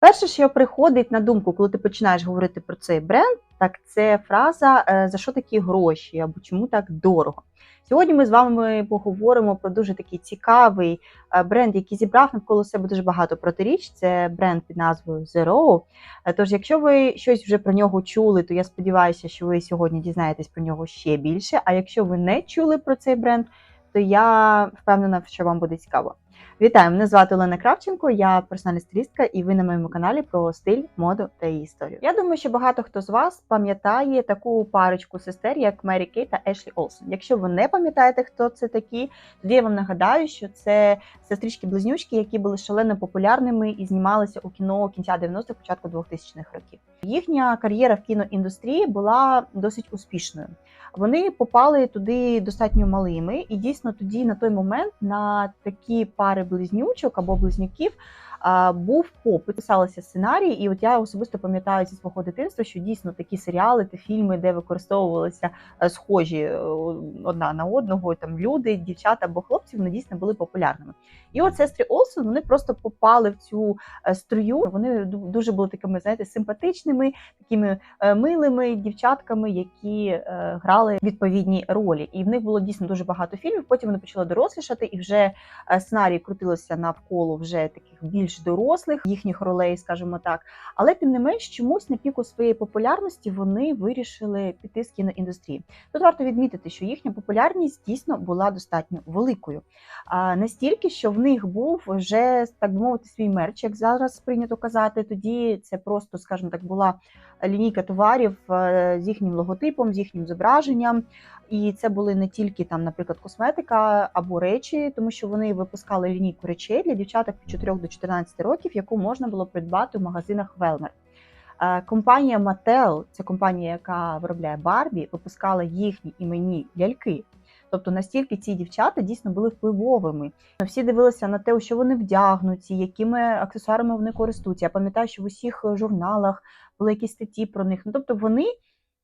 Перше, що приходить на думку, коли ти починаєш говорити про цей бренд, так це фраза е, за що такі гроші або чому так дорого. Сьогодні ми з вами поговоримо про дуже такий цікавий е, бренд, який зібрав навколо себе дуже багато протиріч. Це бренд під назвою Zero. Е, Тож, якщо ви щось вже про нього чули, то я сподіваюся, що ви сьогодні дізнаєтесь про нього ще більше. А якщо ви не чули про цей бренд, то я впевнена, що вам буде цікаво. Вітаю, мене звати Олена Кравченко, я персональна стилістка, і ви на моєму каналі про стиль, моду та її історію. Я думаю, що багато хто з вас пам'ятає таку парочку сестер, як Мері Кей та Ешлі Олсен. Якщо ви не пам'ятаєте, хто це такі, тоді я вам нагадаю, що це сестрички-близнючки, які були шалено популярними і знімалися у кіно кінця 90-х, початку 2000-х років. Їхня кар'єра в кіноіндустрії була досить успішною. Вони попали туди достатньо малими, і дійсно тоді на той момент на такі пари близнючок або близнюків був попит. Писалися сценарії, і от я особисто пам'ятаю зі свого дитинства, що дійсно такі серіали та фільми, де використовувалися е, схожі е, одна на одного, там люди, дівчата або хлопці, вони дійсно були популярними. І от сестри Олсен вони просто попали в цю е, струю. Вони дуже були такими, знаєте, симпатичними, такими милими дівчатками, які грали відповідні ролі. І в них було дійсно дуже багато фільмів. Потім вони почали дорослішати, і вже сценарій крутилося навколо вже таких більш дорослих їхніх ролей, скажімо так. Але тим не менш, чомусь на піку своєї популярності вони вирішили піти з кіноіндустрії. Тут варто відмітити, що їхня популярність дійсно була достатньо великою. А настільки, що в них був вже так би мовити свій мерч, як зараз прийнято казати. Тоді це просто, скажімо так, була лінійка товарів е, з їхнім логотипом, з їхнім зображенням. І це були не тільки там, наприклад, косметика або речі, тому що вони випускали лінійку речей для дівчаток від 4 до 14 років, яку можна було придбати в магазинах Велмер. Компанія Mattel, це компанія, яка виробляє Барбі, випускала їхні іменні ляльки. Тобто настільки ці дівчата дійсно були впливовими. Всі дивилися на те, що вони вдягнуті, якими аксесуарами вони користуються. Я пам'ятаю, що в усіх журналах були якісь статті про них. Ну тобто вони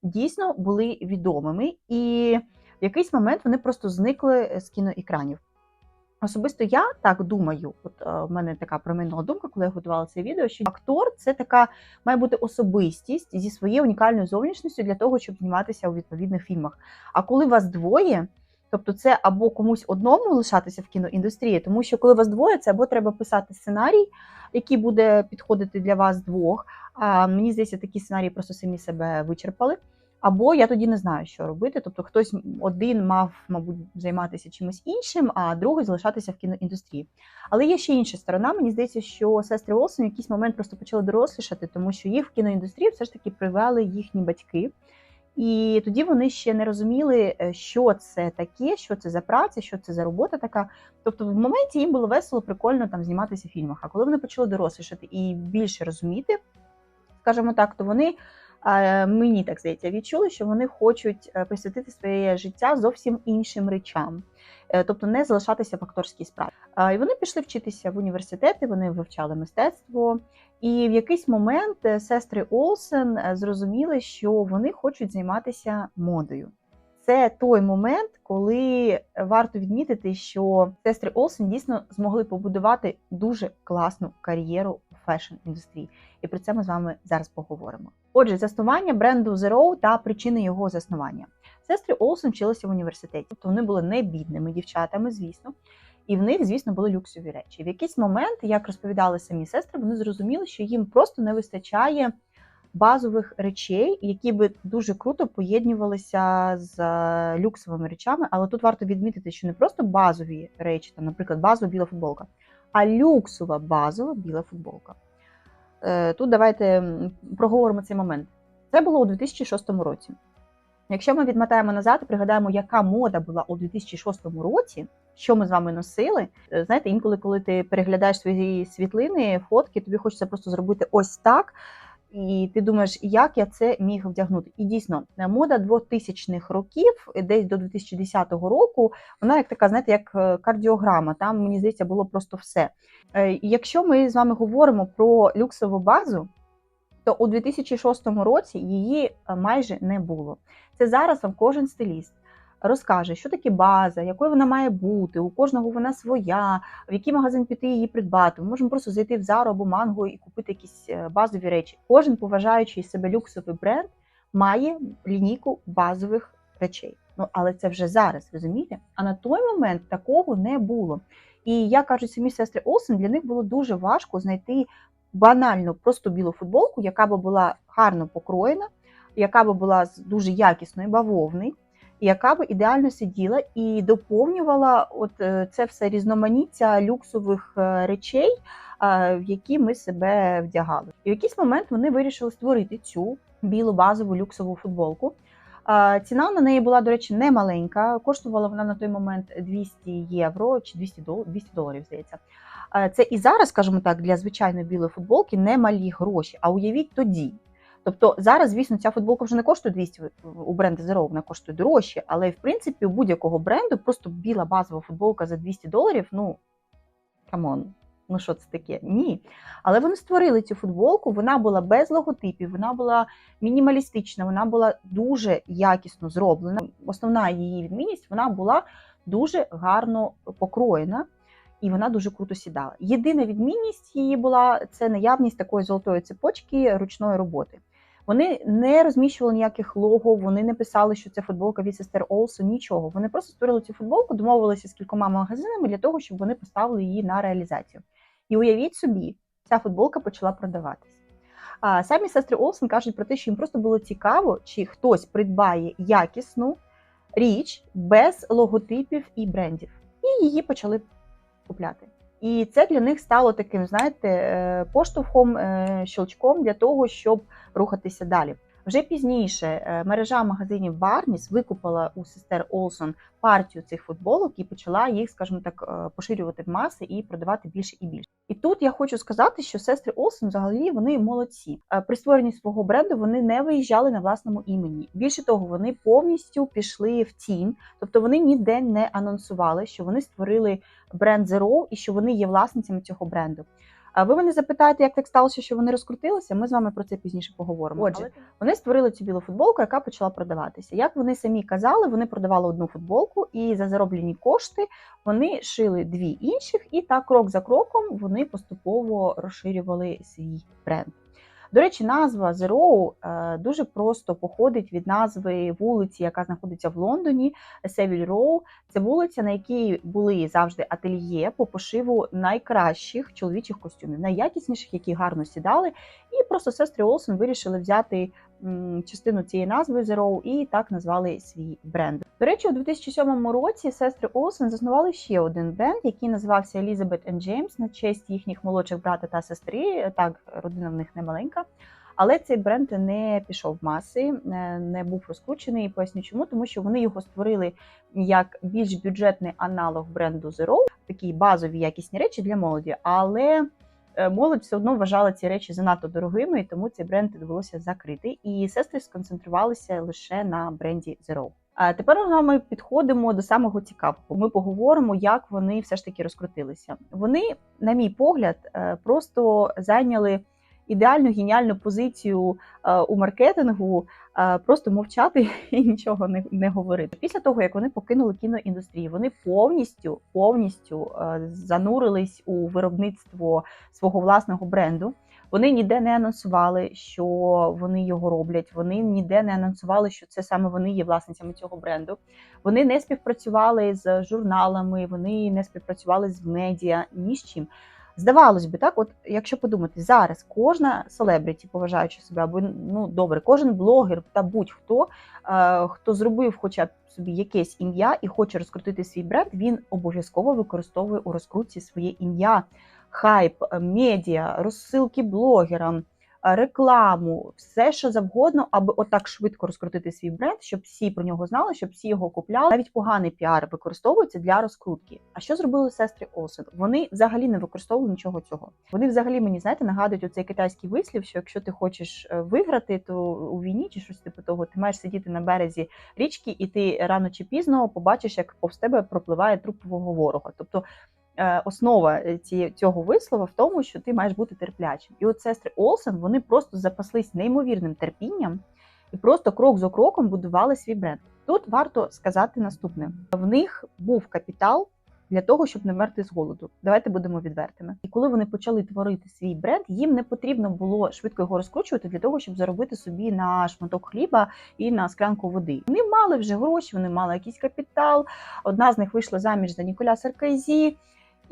дійсно були відомими, і в якийсь момент вони просто зникли з кіноекранів. Особисто я так думаю, от е, в мене така проминула думка, коли я готувала це відео, що актор це така має бути особистість зі своєю унікальною зовнішністю для того, щоб зніматися у відповідних фільмах. А коли вас двоє, тобто це або комусь одному лишатися в кіноіндустрії, тому що коли вас двоє, це або треба писати сценарій, який буде підходити для вас двох. А мені здається, такі сценарії просто самі себе вичерпали. Або я тоді не знаю, що робити. Тобто хтось один мав, мабуть, займатися чимось іншим, а другий залишатися в кіноіндустрії. Але є ще інша сторона. Мені здається, що сестри Олсен в якийсь момент просто почали дорослішати, тому що їх в кіноіндустрію все ж таки привели їхні батьки. І тоді вони ще не розуміли, е, що це таке, що це за праця, що це за робота така. Тобто, в моменті їм було весело, прикольно там зніматися в фільмах. А коли вони почали дорослішати і більше розуміти, скажімо так, то вони мені так здається, відчули, що вони хочуть е, присвятити своє життя зовсім іншим речам, тобто не залишатися в акторській справі. Е, І вони пішли вчитися в університети, вони вивчали мистецтво. І в якийсь момент е, сестри Олсен е, зрозуміли, що вони хочуть займатися модою. Це той момент, коли варто відмітити, що сестри Олсен дійсно змогли побудувати дуже класну кар'єру у фешн-індустрії. І про це ми з вами зараз поговоримо. Отже, заснування бренду Zero та причини його заснування. Сестри Олсен вчилися в університеті, тобто вони були не дівчатами, звісно. І в них, звісно, були люксові речі. В якийсь момент, як розповідали самі сестри, вони зрозуміли, що їм просто не вистачає базових речей, які би дуже круто поєднувалися з е, люксовими речами. Але тут варто відмітити, що не просто базові речі, там, наприклад, базова біла футболка, а люксова базова біла футболка. Е, Тут давайте проговоримо цей момент. Це було у 2006 році. Якщо ми відмотаємо назад і пригадаємо, яка мода була у 2006 році, що ми з вами носили, е, знаєте, інколи, коли ти переглядаєш свої світлини, фотки, тобі хочеться просто зробити ось так. І ти думаєш, як я це міг вдягнути? І дійсно, е, мода 2000-х років, е, десь до 2010 року, вона як така, знаєте, як кардіограма. Там мені здається було просто все. Якщо ми з вами говоримо про люксову базу, то у 2006 році її е, майже не було. Це зараз вам кожен стиліст розкаже, що таке база, якою вона має бути, у кожного вона своя, в який магазин піти її придбати. Ми можемо просто зайти в Zara або Mango і купити якісь е, базові речі. Кожен поважаючий себе люксовий бренд має лінійку базових речей. Ну але це вже зараз, розумієте? А на той момент такого не було. І як кажуть самі сестри Олсен, для них було дуже важко знайти банально просто білу футболку, яка би була гарно покроєна, яка би була з дуже якісної бавовни, яка би ідеально сиділа і доповнювала от е, це все різноманіття люксових е, речей, е, в які ми себе вдягали. І в якийсь момент вони вирішили створити цю білу базову люксову футболку. Ціна на неї була, до речі, не маленька. Коштувала вона на той момент 200 євро чи 200 доларів, 200 доларів, здається. Е, Це і зараз, скажімо так, для звичайної білої футболки не малі гроші. А уявіть тоді. Тобто зараз, звісно, ця футболка вже не коштує 200 у бренду Zero, вона коштує дорожче, але в принципі у будь-якого бренду просто біла базова футболка за 200 доларів. Ну камон, ну що це таке? Ні. Але вони створили цю футболку. Вона була без логотипів, вона була мінімалістична, вона була дуже якісно зроблена. Основна її відмінність вона була дуже гарно покроєна. І вона дуже круто сідала. Єдина відмінність її була це наявність такої золотої цепочки ручної роботи. Вони не розміщували ніяких лого, вони не писали, що це футболка від сестер Олсен, нічого. Вони просто створили цю футболку, домовилися з кількома магазинами для того, щоб вони поставили її на реалізацію. І уявіть собі, ця футболка почала продаватись. А самі сестри Олсен кажуть про те, що їм просто було цікаво, чи хтось придбає якісну річ без логотипів і брендів. І її почали купляти. І це для них стало таким, знаєте, е, поштовхом, е, щелчком для того, щоб рухатися далі. Вже пізніше е, мережа магазинів Барніс викупила у сестер Олсон партію цих футболок і почала їх, скажімо так, поширювати в маси і продавати більше і більше. І тут я хочу сказати, що сестри Олсен взагалі вони молодці. При створенні свого бренду вони не виїжджали на власному імені. Більше того, вони повністю пішли в тінь, тобто вони ніде не анонсували, що вони створили бренд Zero і що вони є власницями цього бренду. А ви мене запитаєте, як так сталося, що вони розкрутилися? Ми з вами про це пізніше поговоримо. Отже, вони створили цю білу футболку, яка почала продаватися. Як вони самі казали, вони продавали одну футболку, і за зароблені кошти вони шили дві інших, і так крок за кроком вони поступово розширювали свій бренд. До речі, назва Zero е, дуже просто походить від назви вулиці, яка знаходиться в Лондоні, Севіль Роу. Це вулиця, на якій були завжди ательє по пошиву найкращих чоловічих костюмів, найякісніших, які гарно сідали. І просто сестри Олсен вирішили взяти частину цієї назви Zero і так назвали свій бренд. До речі, у 2007 році сестри Олсен заснували ще один бренд, який називався Elizabeth and James на честь їхніх молодших брата та сестри. Так, родина в них не маленька. Але цей бренд не пішов в маси, не був розкручений. Поясню, чому тому, що вони його створили як більш бюджетний аналог бренду Zero, такі базові якісні речі для молоді. Але Е, молодь все одно вважала ці речі занадто дорогими, і тому цей бренд довелося закрити. І сестри сконцентрувалися лише на бренді Zero. А тепер ми підходимо до самого цікавого. Ми поговоримо, як вони все ж таки розкрутилися. Вони, на мій погляд, е, просто зайняли ідеальну геніальну позицію е, у маркетингу, е, просто мовчати і нічого не не говорити. Після того як вони покинули кіноіндустрію, вони повністю повністю е, занурились у виробництво свого власного бренду. Вони ніде не анонсували, що вони його роблять. Вони ніде не анонсували, що це саме вони є власницями цього бренду. Вони не співпрацювали з журналами, вони не співпрацювали з медіа ні з чим. Здавалось би, так, от якщо подумати, зараз кожна селебріті, поважаючи себе, або ну добре, кожен блогер та будь-хто, е, хто зробив хоча б собі якесь ім'я і хоче розкрутити свій бренд, він обов'язково використовує у розкрутці своє ім'я, хайп, медіа, розсилки блогерам рекламу, все що завгодно, аби отак швидко розкрутити свій бренд, щоб всі про нього знали, щоб всі його купляли. Навіть поганий піар використовується для розкрутки. А що зробили сестри Олсен? Вони взагалі не використовували нічого цього. Вони взагалі мені знаєте, нагадують оцей китайський вислів, що якщо ти хочеш е, виграти, то у війні чи щось типу того, ти маєш сидіти на березі річки, і ти рано чи пізно побачиш, як повз тебе пропливає трупового ворога. Тобто основа е, цього вислова в тому, що ти маєш бути терплячим. І от сестри Олсен вони просто запаслись неймовірним терпінням і просто крок за кроком будували свій бренд. Тут варто сказати наступне: в них був капітал для того, щоб не вмерти з голоду. Давайте будемо відвертими. І коли вони почали творити свій бренд, їм не потрібно було швидко його розкручувати для того, щоб заробити собі на шматок хліба і на склянку води. Вони мали вже гроші, вони мали якийсь капітал. Одна з них вийшла заміж за Ніколя Саркозі.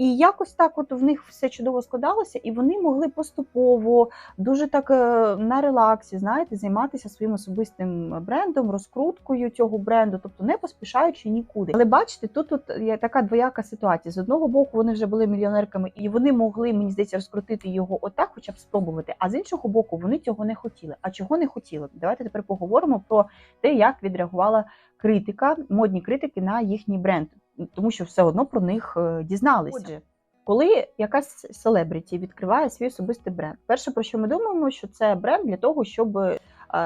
І якось так, от в них все чудово складалося, і вони могли поступово, дуже так е, на релаксі, знаєте, займатися своїм особистим брендом, розкруткою цього бренду, тобто не поспішаючи нікуди. Але бачите, тут тут є така двояка ситуація. З одного боку, вони вже були мільйонерками, і вони могли, мені здається, розкрутити його отак, хоча б спробувати. А з іншого боку, вони цього не хотіли. А чого не хотіли? Давайте тепер поговоримо про те, як відреагувала критика, модні критики на їхній бренд тому що все одно про них е, дізналися. Отже, коли якась селебріті відкриває свій особистий бренд, перше про що ми думаємо, що це бренд для того, щоб е,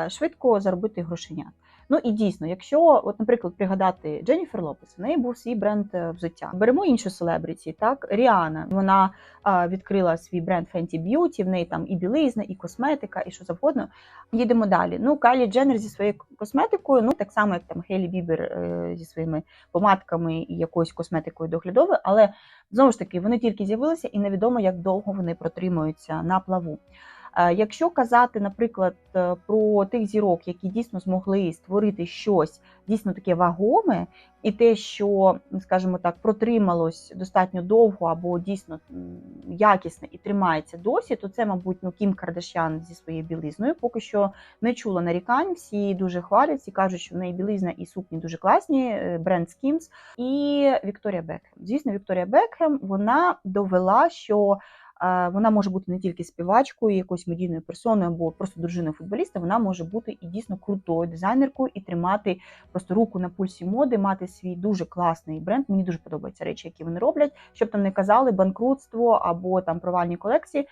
швидко заробити грошенят. Ну і дійсно, якщо, от, наприклад, пригадати Дженніфер Лопес, в неї був свій бренд е, взуття. Беремо іншу селебріті, так Ріана. Вона а, відкрила свій бренд Fenty Beauty, в неї там і білизна, і косметика, і що завгодно. Їдемо далі. Ну, Кайлі Дженнер зі своєю косметикою, ну так само, як там Хейлі Бібер е, зі своїми помадками і якоюсь косметикою доглядовою, але знову ж таки вони тільки з'явилися, і невідомо, як довго вони протримуються на плаву. Е, якщо казати, наприклад, е, про тих зірок, які дійсно змогли створити щось дійсно таке вагоме, і те, що, скажімо так, протрималось достатньо довго або дійсно якісне і тримається досі, то це, мабуть, ну Кім Кардашян зі своєю білизною. Поки що не чула нарікань, всі дуже хвалять, всі кажуть, що в неї білизна і сукні дуже класні, е, бренд Skims. і Вікторія Бекхем. Звісно, Вікторія Бекхем вона довела, що вона може бути не тільки співачкою, якоюсь медійною персоною або просто дружиною футболіста. Вона може бути і дійсно крутою дизайнеркою і тримати просто руку на пульсі моди, мати свій дуже класний бренд. Мені дуже подобаються речі, які вони роблять, щоб там не казали банкрутство або там провальні колекції.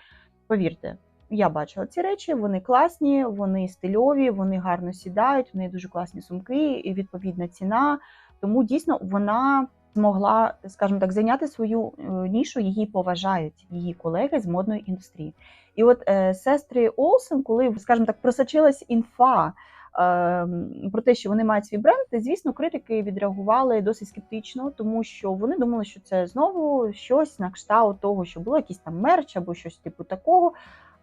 Повірте. Я бачила ці речі, вони класні, вони стильові, вони гарно сідають, в неї дуже класні сумки, і відповідна ціна. Тому дійсно вона змогла, скажімо так, зайняти свою е, нішу, її поважають її колеги з модної індустрії. І от е, сестри Олсен, коли, скажімо так, просочилась інфа. Е, про те, що вони мають свій бренд, звісно, критики відреагували досить скептично, тому що вони думали, що це знову щось на кшталт того, що було якийсь там мерч або щось типу такого.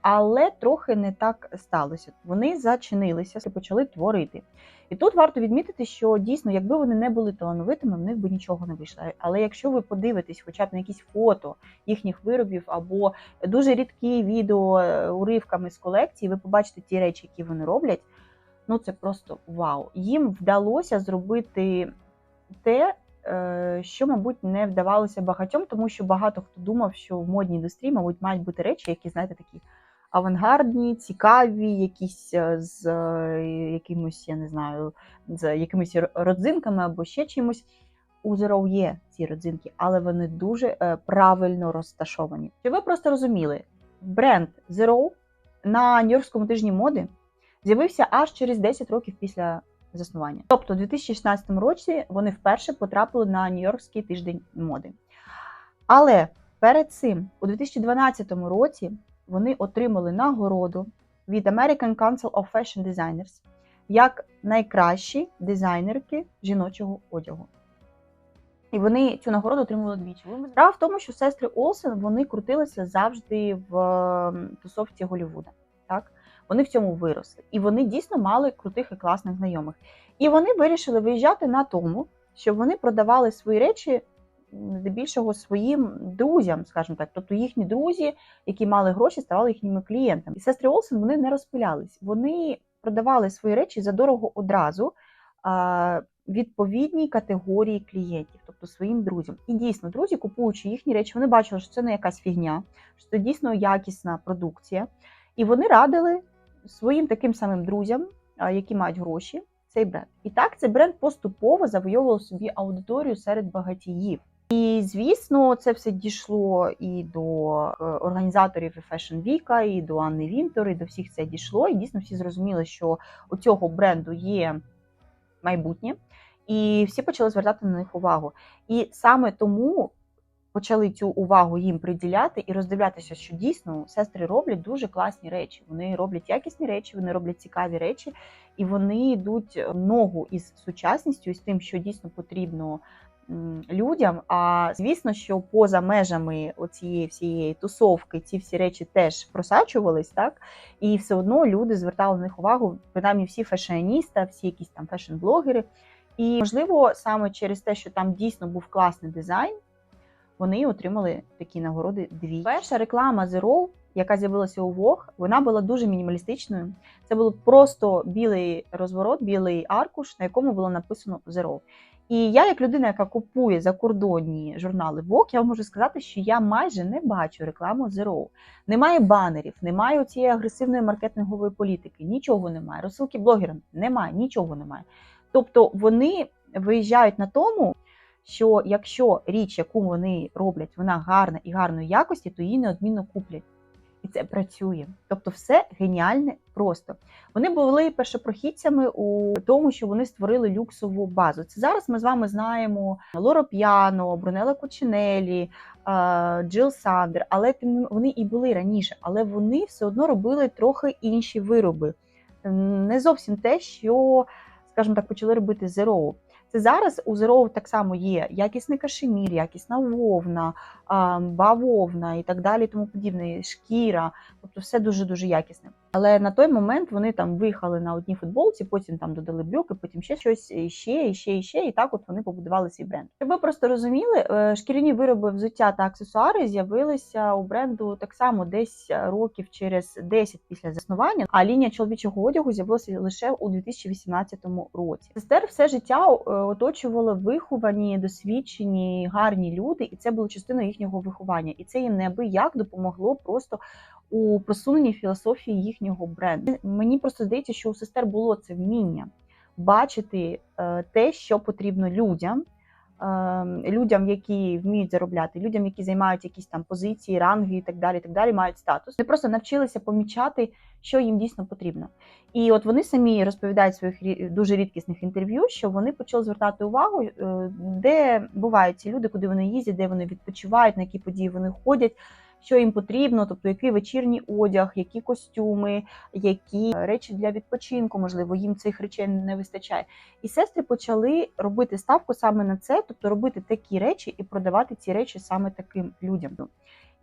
Але трохи не так сталося. Вони зачинилися і почали творити. І тут варто відмітити, що дійсно, якби вони не були талановитими, в них би нічого не вийшло. Але якщо ви подивитесь, хоча б на якісь фото їхніх виробів або дуже рідкі відео е, уривками з колекції, ви побачите ті речі, які вони роблять. Ну це просто вау! Їм вдалося зробити те. Е, що, мабуть, не вдавалося багатьом, тому що багато хто думав, що в модній індустрії, мабуть, мають бути речі, які, знаєте, такі авангардні, цікаві, якісь е, з е, якимось, я не знаю, з якимись родзинками або ще чимось. У Zero є ці родзинки, але вони дуже е, правильно розташовані. Щоб ви просто розуміли, бренд Zero на Нью-Йоркському тижні моди з'явився аж через 10 років після заснування. Тобто, у 2016 році вони вперше потрапили на Нью-Йоркський тиждень моди. Але перед цим, у 2012 році, вони отримали нагороду від American Council of Fashion Designers як найкращі дизайнерки жіночого одягу. І вони цю нагороду отримували двічі. Справа в тому, що сестри Олсен вони крутилися завжди в тусовці Голлівуда. Так? Вони в цьому виросли. І вони дійсно мали крутих і класних знайомих. І вони вирішили виїжджати на тому, що вони продавали свої речі здебільшого своїм друзям, скажімо так, тобто їхні друзі, які мали гроші, ставали їхніми клієнтами. І сестри Олсен вони не розпилялись. Вони продавали свої речі за дорого одразу відповідній категорії клієнтів, тобто своїм друзям. І дійсно, друзі, купуючи їхні речі, вони бачили, що це не якась фігня, що це дійсно якісна продукція. І вони радили своїм таким самим друзям, які мають гроші. Цей бренд. І так цей бренд поступово завойовував собі аудиторію серед багатіїв. І звісно, це все дійшло і до е, організаторів Fashion Week, і до Анни Вінтер, і до всіх це дійшло. І дійсно всі зрозуміли, що у цього бренду є майбутнє, і всі почали звертати на них увагу. І саме тому почали цю увагу їм приділяти і роздивлятися, що дійсно сестри роблять дуже класні речі. Вони роблять якісні речі, вони роблять цікаві речі, і вони йдуть ногу із сучасністю, і з тим, що дійсно потрібно людям. А звісно, що поза межами оцієї всієї тусовки ці всі речі теж просачувались, так і все одно люди звертали на них увагу, принаймні всі фешеніста, всі якісь там фешн-блогери. І можливо, саме через те, що там дійсно був класний дизайн, вони отримали такі нагороди дві. Перша реклама Zero, яка з'явилася у Vogue, вона була дуже мінімалістичною. Це був просто білий розворот, білий аркуш, на якому було написано Zero. І я, як людина, яка купує закордонні журнали Vogue, я можу сказати, що я майже не бачу рекламу Zero. Немає банерів, немає цієї агресивної маркетингової політики, нічого немає. Розсилки блогерам немає, нічого немає. Тобто вони виїжджають на тому, що якщо річ, яку вони роблять, вона гарна і гарної якості, то її неодмінно куплять. І це працює. Тобто, все геніальне просто. Вони були першопрохідцями у тому, що вони створили люксову базу. Це зараз ми з вами знаємо Лоро П'яно, Брунелла Кучинелі, Джил Сандер, але вони і були раніше, але вони все одно робили трохи інші вироби. Не зовсім те, що, скажімо так, почали робити Zero. Це зараз у Zero так само є якісний кашемір, якісна вовна, бавовна і так далі, тому подібне, шкіра, тобто все дуже-дуже якісне. Але на той момент вони там виїхали на одній футболці, потім там додали брюки, потім ще щось, і ще, і ще, і ще, і так от вони побудували свій бренд. Щоб ви просто розуміли, е, шкіряні вироби взуття та аксесуари з'явилися у бренду так само десь років через 10 після заснування, а лінія чоловічого одягу з'явилася лише у 2018 році. Сестер все життя е, оточували виховані, досвідчені, гарні люди, і це було частиною їхнього виховання. І це їм неабияк допомогло просто у просуненні філософії їхнього бренду. Мені просто здається, що у сестер було це вміння бачити е, те, що потрібно людям. е, Людям, які вміють заробляти, людям, які займають якісь там позиції, ранги і так далі, і так далі, мають статус. Вони просто навчилися помічати, що їм дійсно потрібно. І от вони самі розповідають в своїх дуже рідкісних інтерв'ю, що вони почали звертати увагу, е, де бувають ці люди, куди вони їздять, де вони відпочивають, на які події вони ходять, що їм потрібно, тобто який вечірній одяг, які костюми, які речі для відпочинку, можливо, їм цих речей не вистачає. І сестри почали робити ставку саме на це, тобто робити такі речі і продавати ці речі саме таким людям.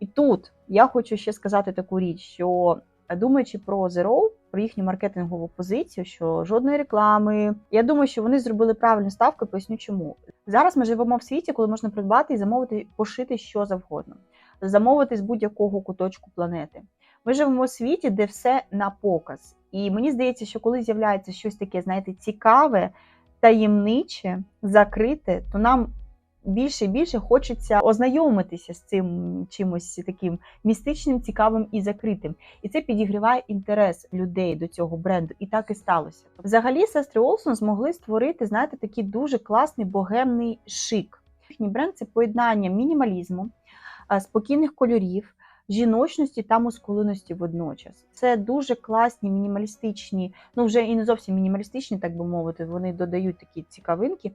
І тут я хочу ще сказати таку річ, що думаючи про Zero, про їхню маркетингову позицію, що жодної реклами. Я думаю, що вони зробили правильну ставку. Поясню, чому зараз ми живемо в світі, коли можна придбати і замовити пошити що завгодно, замовити з будь-якого куточку планети. Ми живемо у світі, де все на показ. І мені здається, що коли з'являється щось таке, знаєте, цікаве, таємниче, закрите, то нам більше і більше хочеться ознайомитися з цим чимось таким містичним, цікавим і закритим. І це підігріває інтерес людей до цього бренду. І так і сталося. Взагалі, сестри Олсон змогли створити, знаєте, такий дуже класний богемний шик. Їхній бренд це поєднання мінімалізму, спокійних кольорів. Жіночності та мускулиності водночас це дуже класні, мінімалістичні, ну вже і не зовсім мінімалістичні, так би мовити. Вони додають такі цікавинки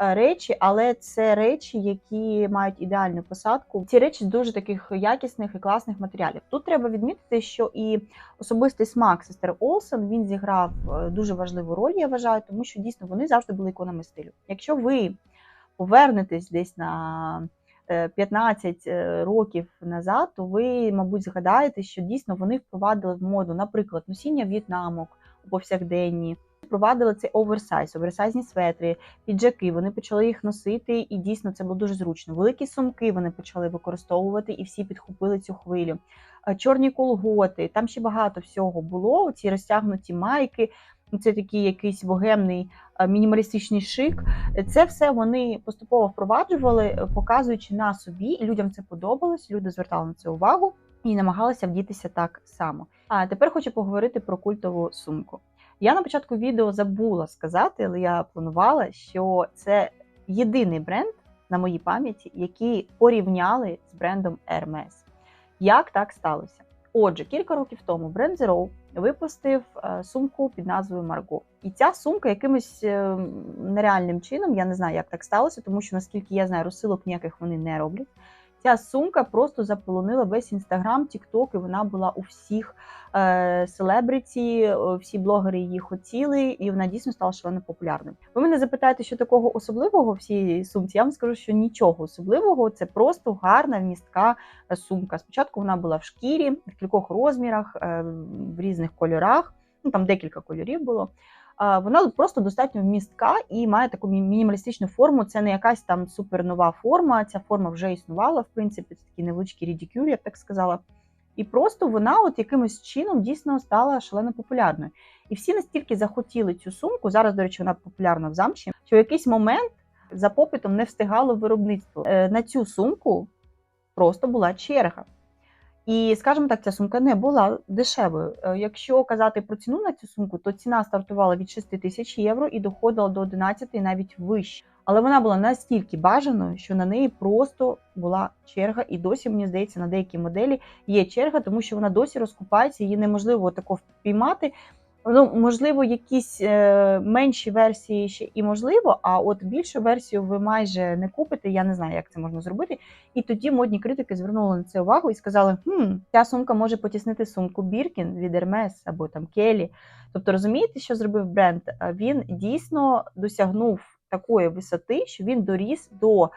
е, речі, але це речі, які мають ідеальну посадку. Ці речі з дуже таких якісних і класних матеріалів. Тут треба відмітити, що і особистий смак сестер Олсен він зіграв е, дуже важливу роль, я вважаю, тому що дійсно вони завжди були іконами стилю. Якщо ви повернетесь десь на е, 15 е, років назад, то ви, мабуть, згадаєте, що дійсно вони впровадили в моду, наприклад, носіння в'єтнамок у повсякденні. Впровадили цей оверсайз, оверсайзні светри, піджаки. Вони почали їх носити, і дійсно це було дуже зручно. Великі сумки вони почали використовувати, і всі підхопили цю хвилю. Е, Чорні колготи, там ще багато всього було. Ці розтягнуті майки. Це такий якийсь богемний е, мінімалістичний шик. Це все вони поступово впроваджували, е, показуючи на собі. Людям це подобалось, люди звертали на це увагу і намагалися вдітися так само. А тепер хочу поговорити про культову сумку. Я на початку відео забула сказати, але я планувала, що це єдиний бренд на моїй пам'яті, який порівняли з брендом Hermes. Як так сталося? Отже, кілька років тому бренд Zero випустив е, сумку під назвою Марго. І ця сумка якимось е, нереальним чином, я не знаю, як так сталося, тому що наскільки я знаю, розсилок ніяких вони не роблять. Ця сумка просто заполонила весь інстаграм, тікток, і вона була у всіх е, селебриті, всі блогери її хотіли, і вона дійсно стала шалено популярною. Ви мене запитаєте, що такого особливого в цій сумці? Я вам скажу, що нічого особливого, це просто гарна вмістка сумка. Спочатку вона була в шкірі, в кількох розмірах, е, в різних кольорах. Ну там декілька кольорів було. Вона просто достатньо вмістка і має таку мінімалістичну форму. Це не якась там супернова форма. Ця форма вже існувала, в принципі, це такий невеличкий рідікюль, я б так сказала. І просто вона от якимось чином дійсно стала шалено популярною. І всі настільки захотіли цю сумку. Зараз, до речі, вона популярна в замші, що в якийсь момент за попитом не встигало виробництво. Е, На цю сумку просто була черга. І, скажімо так, ця сумка не була дешевою. Е, Якщо казати про ціну на цю сумку, то ціна стартувала від 6 тисяч євро і доходила до 11 і навіть вище. Але вона була настільки бажаною, що на неї просто була черга, і досі, мені здається, на деякі моделі є черга, тому що вона досі розкупається, її неможливо тако впіймати. Ну, можливо, якісь е, менші версії ще і можливо, а от більшу версію ви майже не купите. Я не знаю, як це можна зробити. І тоді модні критики звернули на це увагу і сказали: хм, ця сумка може потіснити сумку Біркін від Hermes або там Келі. Тобто, розумієте, що зробив бренд? Він дійсно досягнув такої висоти, що він доріс до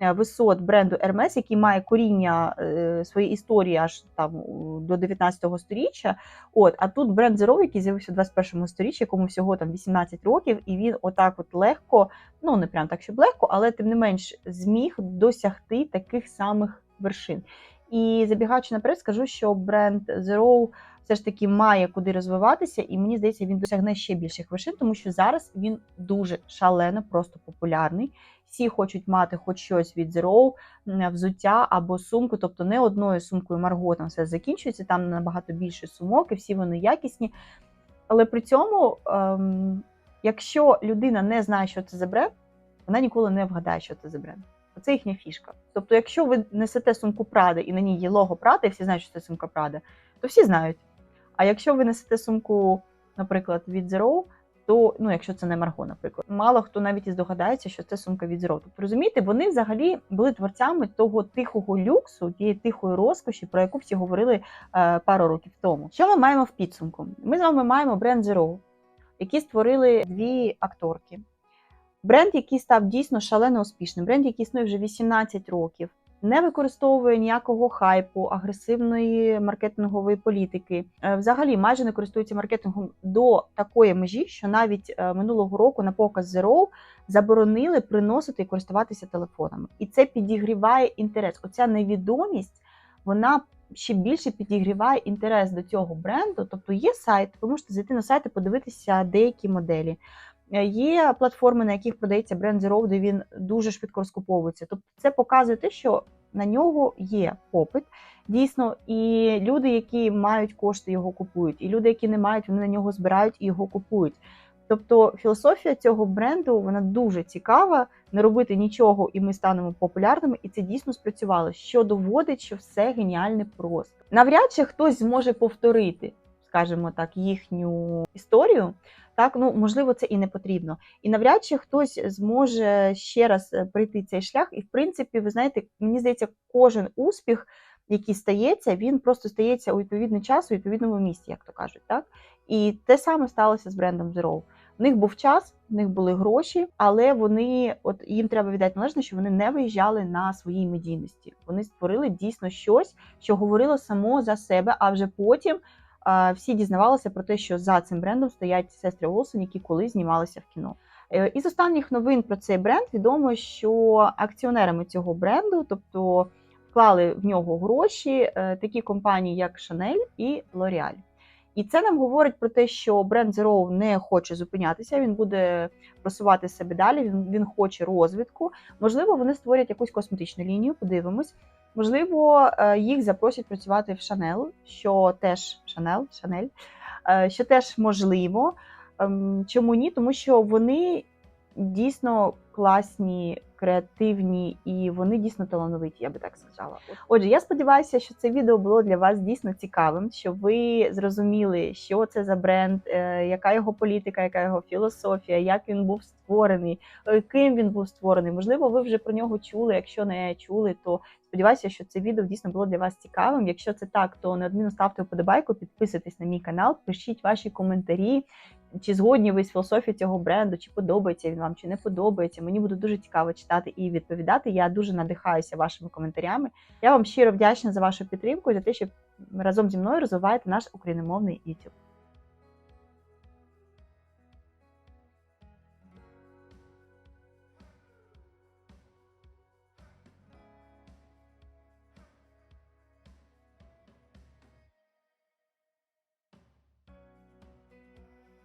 висот бренду Hermes, який має коріння е, своєї історії аж там до 19 сторіччя. От, а тут бренд Zero, який з'явився в 21 сторіччі, якому всього там 18 років, і він отак от легко, ну не прям так, щоб легко, але тим не менш зміг досягти таких самих вершин. І забігаючи наперед, скажу, що бренд Zero все ж таки має куди розвиватися, і мені здається, він досягне ще більших вершин, тому що зараз він дуже шалено, просто популярний. Всі хочуть мати хоч щось від Zero, взуття або сумку, тобто не одною сумкою Марго там все закінчується, там набагато більше сумок, і всі вони якісні. Але при цьому, ем, якщо людина не знає, що це за бренд, вона ніколи не вгадає, що це за бренд. Це їхня фішка. Тобто, якщо ви несете сумку Прада і на ній є лого Прада, і всі знають, що це сумка Прада, то всі знають. А якщо ви несете сумку, наприклад, від Zero, то ну, якщо це не Марго, наприклад, мало хто навіть і здогадається, що це сумка від. Тобто, розумієте, вони взагалі були творцями того тихого люксу, тієї тихої розкоші, про яку всі говорили е, пару років тому. Що ми маємо в підсумку? Ми з вами маємо бренд Zero, які створили дві акторки. Бренд, який став дійсно шалено успішним, бренд, який існує вже 18 років, не використовує ніякого хайпу, агресивної маркетингової політики. Е, Взагалі майже не користується маркетингом до такої межі, що навіть е, минулого року на показ Zero заборонили приносити і користуватися телефонами. І це підігріває інтерес. Оця невідомість, вона ще більше підігріває інтерес до цього бренду. Тобто є сайт, ви можете зайти на сайт і подивитися деякі моделі. Е, Є платформи, на яких продається бренд Zero, де він дуже швидко розкуповується. Тобто, це показує те, що на нього є попит. Дійсно, і люди, які мають кошти, його купують, і люди, які не мають, вони на нього збирають і його купують. Тобто філософія цього бренду вона дуже цікава. Не робити нічого, і ми станемо популярними, і це дійсно спрацювало, що доводить, що все геніальне просто. Навряд чи хтось зможе повторити, скажімо так, їхню історію. Так, ну можливо, це і не потрібно. І навряд чи хтось зможе ще раз е, пройти цей шлях. І в принципі, ви знаєте, мені здається, кожен успіх, який стається, він просто стається у відповідний час, у відповідному місці, як то кажуть. Так? І те саме сталося з брендом Zero. В них був час, в них були гроші, але вони, от їм треба віддати належне, що вони не виїжджали на своїй медійності. Вони створили дійсно щось, що говорило само за себе, а вже потім всі дізнавалися про те, що за цим брендом стоять сестри Олсен, які колись знімалися в кіно. Е, Із останніх новин про цей бренд відомо, що акціонерами цього бренду, тобто вклали в нього гроші, е, такі компанії, як Chanel і L'Oreal. І це нам говорить про те, що бренд Zero не хоче зупинятися, він буде просувати себе далі. Він, він хоче розвитку. Можливо, вони створять якусь косметичну лінію, подивимось. Можливо, е, їх запросять працювати в Шанел, що теж Шанел, Chanel, е, що теж можливо. Ем, Чому ні? Тому що вони дійсно класні креативні і вони дійсно талановиті, я би так сказала. Отже, я сподіваюся, що це відео було для вас дійсно цікавим, що ви зрозуміли, що це за бренд, е, яка його політика, яка його філософія, як він був створений, е, ким він був створений. Можливо, ви вже про нього чули. Якщо не чули, то сподіваюся, що це відео дійсно було для вас цікавим. Якщо це так, то неодмінно ставте вподобайку, підписуйтесь на мій канал, пишіть ваші коментарі. Чи згодні ви з філософією цього бренду, чи подобається він вам, чи не подобається. Мені буде дуже цікаво читати і відповідати. Я дуже надихаюся вашими коментарями. Я вам щиро вдячна за вашу підтримку і за те, що разом зі мною розвиваєте наш україномовний YouTube.